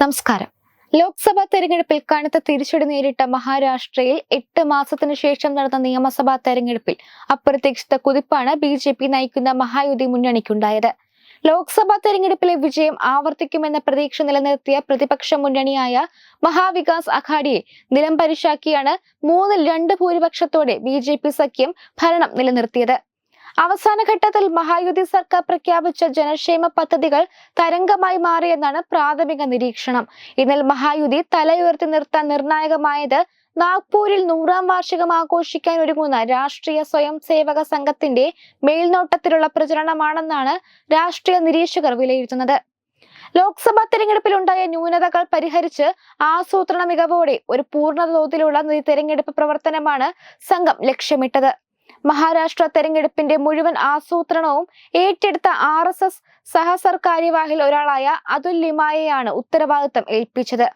നമസ്കാരം. ലോക്സഭാ തെരഞ്ഞെടുപ്പിൽ കനത്ത തിരിച്ചടി നേരിട്ട മഹാരാഷ്ട്രയിൽ എട്ട് മാസത്തിനു ശേഷം നടന്ന നിയമസഭാ തെരഞ്ഞെടുപ്പിൽ അപ്രതീക്ഷിത കുതിപ്പാണ് ബി ജെ പി നയിക്കുന്ന മഹായുതി മുന്നണിക്കുണ്ടായത്. ലോക്സഭാ തെരഞ്ഞെടുപ്പിലെ വിജയം ആവർത്തിക്കുമെന്ന പ്രതീക്ഷ നിലനിർത്തിയ പ്രതിപക്ഷ മുന്നണിയായ മഹാവികാസ് അഘാഡിയെ നിലം പരിശാക്കിയാണ് മൂന്നിൽ രണ്ട് ഭൂരിപക്ഷത്തോടെ ബി സഖ്യം ഭരണം നിലനിർത്തിയത്. അവസാന ഘട്ടത്തിൽ മഹായുതി സർക്കാർ പ്രഖ്യാപിച്ച ജനക്ഷേമ പദ്ധതികൾ തരംഗമായി മാറിയെന്നാണ് പ്രാഥമിക നിരീക്ഷണം. ഇതിൽ മഹായുതി തലയുയർത്തി നിർത്താൻ നിർണായകമായത് നാഗ്പൂരിൽ നൂറാം വാർഷികം ആഘോഷിക്കാൻ ഒരുങ്ങുന്ന രാഷ്ട്രീയ സ്വയം സേവക സംഘത്തിന്റെ മേൽനോട്ടത്തിലുള്ള പ്രചരണമാണെന്നാണ് രാഷ്ട്രീയ നിരീക്ഷകർ വിലയിരുത്തുന്നത്. ലോക്സഭാ തെരഞ്ഞെടുപ്പിൽ ഉണ്ടായ ന്യൂനതകൾ പരിഹരിച്ച് ആസൂത്രണ മികവോടെ ഒരു പൂർണ തോതിലുള്ള തെരഞ്ഞെടുപ്പ് പ്രവർത്തനമാണ് സംഘം ലക്ഷ്യമിട്ടത്. മഹാരാഷ്ട്ര തെരഞ്ഞെടുപ്പിന്റെ മുഴുവൻ ആസൂത്രണവും ഏറ്റെടുത്ത ആർ എസ് എസ് സഹസർക്കാര്യവാഹിൽ ഒരാളായ അതുൽ ലിമായെയാണ് ഉത്തരവാദിത്തം ഏൽപ്പിച്ചത്.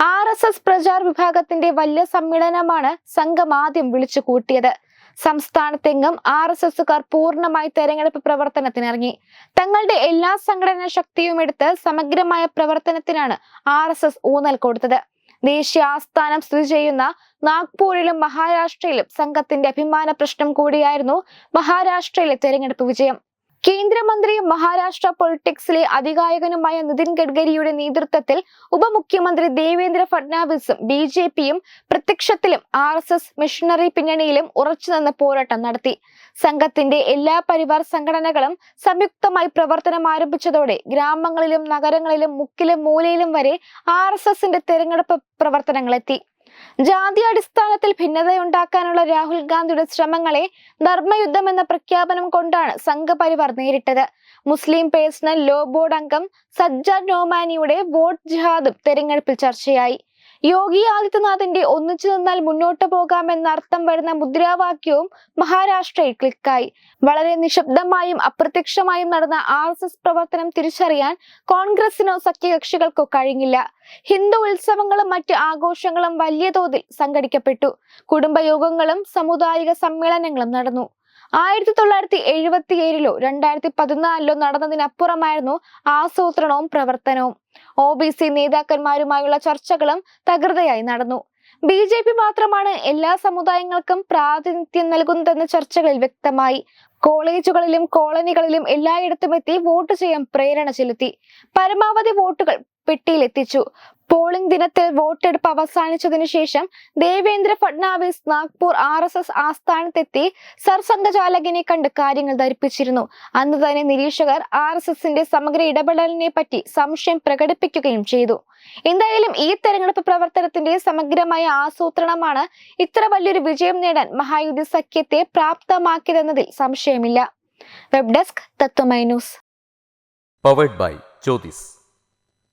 ആർ എസ് എസ് പ്രചാർ വിഭാഗത്തിന്റെ വലിയ സമ്മേളനമാണ് സംഘം ആദ്യം വിളിച്ചു കൂട്ടിയത്. സംസ്ഥാനത്തെങ്ങും ആർ എസ് എസുകാർ പൂർണമായി തെരഞ്ഞെടുപ്പ് പ്രവർത്തനത്തിനിറങ്ങി. തങ്ങളുടെ എല്ലാ സംഘടനാ ശക്തിയും എടുത്ത് സമഗ്രമായ പ്രവർത്തനത്തിനാണ് ആർ എസ് എസ് ഊന്നൽ കൊടുത്തത്. ദേശീയ ആസ്ഥാനം സ്ഥിതി ചെയ്യുന്ന നാഗ്പൂരിലും മഹാരാഷ്ട്രയിലും സംഘത്തിന്റെ അഭിമാന പ്രശ്നം കൂടിയായിരുന്നു മഹാരാഷ്ട്രയിലെ തെരഞ്ഞെടുപ്പ് വിജയം. കേന്ദ്രമന്ത്രിയും മഹാരാഷ്ട്ര പൊളിറ്റിക്സിലെ അധികായകനുമായ നിതിൻ ഗഡ്കരിയുടെ നേതൃത്വത്തിൽ ഉപമുഖ്യമന്ത്രി ദേവേന്ദ്ര ഫഡ്നാവിസും ബി ജെ പിയും പ്രത്യക്ഷത്തിലും ആർ എസ് എസ് മിഷണറി പിന്നണിയിലും ഉറച്ചുനിന്ന് പോരാട്ടം നടത്തി. സംഘത്തിന്റെ എല്ലാ പരിവാർ സംഘടനകളും സംയുക്തമായി പ്രവർത്തനം ആരംഭിച്ചതോടെ ഗ്രാമങ്ങളിലും നഗരങ്ങളിലും മുക്കിലും മൂലയിലും വരെ ആർ എസ് എസിന്റെ തെരഞ്ഞെടുപ്പ് പ്രവർത്തനങ്ങളെത്തി ജാതിയടിസ്ഥാനത്തിൽ ഭിന്നതയുണ്ടാക്കാനുള്ള രാഹുൽ ഗാന്ധിയുടെ ശ്രമങ്ങളെ ധർമ്മയുദ്ധം എന്ന പ്രഖ്യാപനം കൊണ്ടാണ് സംഘപരിവാർ നേരിട്ടത്. മുസ്ലിം പേഴ്സണൽ ലോ ബോർഡ് അംഗം സജ്ജാദ് നോമാനിയുടെ വോട്ട് ജിഹാദും തെരഞ്ഞെടുപ്പിൽ ചർച്ചയായി. യോഗി ആദിത്യനാഥിന്റെ ഒന്നിച്ചു നിന്നാൽ മുന്നോട്ട് പോകാമെന്ന അർത്ഥം വരുന്ന മുദ്രാവാക്യവും മഹാരാഷ്ട്രയിൽ ക്ലിക്കായി. വളരെ നിശബ്ദമായും അപ്രത്യക്ഷമായും നടന്ന ആർ എസ് എസ് പ്രവർത്തനം തിരിച്ചറിയാൻ കോൺഗ്രസിനോ സഖ്യകക്ഷികൾക്കോ കഴിഞ്ഞില്ല. ഹിന്ദു ഉത്സവങ്ങളും മറ്റ് ആഘോഷങ്ങളും വലിയ തോതിൽ സംഘടിക്കപ്പെട്ടു. കുടുംബയോഗങ്ങളും സമുദായിക സമ്മേളനങ്ങളും നടന്നു. ആയിരത്തി തൊള്ളായിരത്തി എഴുപത്തി ഏഴിലോ രണ്ടായിരത്തി പതിനാലിലോ നടന്നതിനപ്പുറമായിരുന്നു ആസൂത്രണവും പ്രവർത്തനവും. ഒ ബി സി നേതാക്കന്മാരുമായുള്ള ചർച്ചകളും തകൃതയായി നടന്നു. ബി ജെ പി മാത്രമാണ് എല്ലാ സമുദായങ്ങൾക്കും പ്രാതിനിധ്യം നൽകുന്നതെന്ന ചർച്ചകളിൽ വ്യക്തമായി. കോളേജുകളിലും കോളനികളിലും എല്ലായിടത്തും എത്തി വോട്ട് ചെയ്യാൻ പ്രേരണ ചെലുത്തി. പരമാവധി വോട്ടുകൾ പെട്ടിയിലെത്തിച്ചു. പോളിംഗ് ദിനത്തിൽ വോട്ടെടുപ്പ് അവസാനിച്ചതിനു ശേഷം Devendra Fadnavis Nagpur R S S ആസ്ഥാനത്തെത്തി സർസംഘചാലകനെ കണ്ട് കാര്യങ്ങൾ ധരിപ്പിച്ചിരുന്നു. അന്ന് തന്നെ നിരീക്ഷകർ ആർ എസ് എസിന്റെ സമഗ്ര ഇടപെടലിനെ പറ്റി സംശയം പ്രകടിപ്പിക്കുകയും ചെയ്തു. എന്തായാലും ഈ തെരഞ്ഞെടുപ്പ് പ്രവർത്തനത്തിന്റെ സമഗ്രമായ ആസൂത്രണമാണ് ഇത്ര വലിയൊരു വിജയം നേടാൻ മഹായുദ്ധ സഖ്യത്തെ പ്രാപ്തമാക്കിയതെന്നതിൽ സംശയമില്ല. Web desk Tatwamayi news. Powered by Jyothis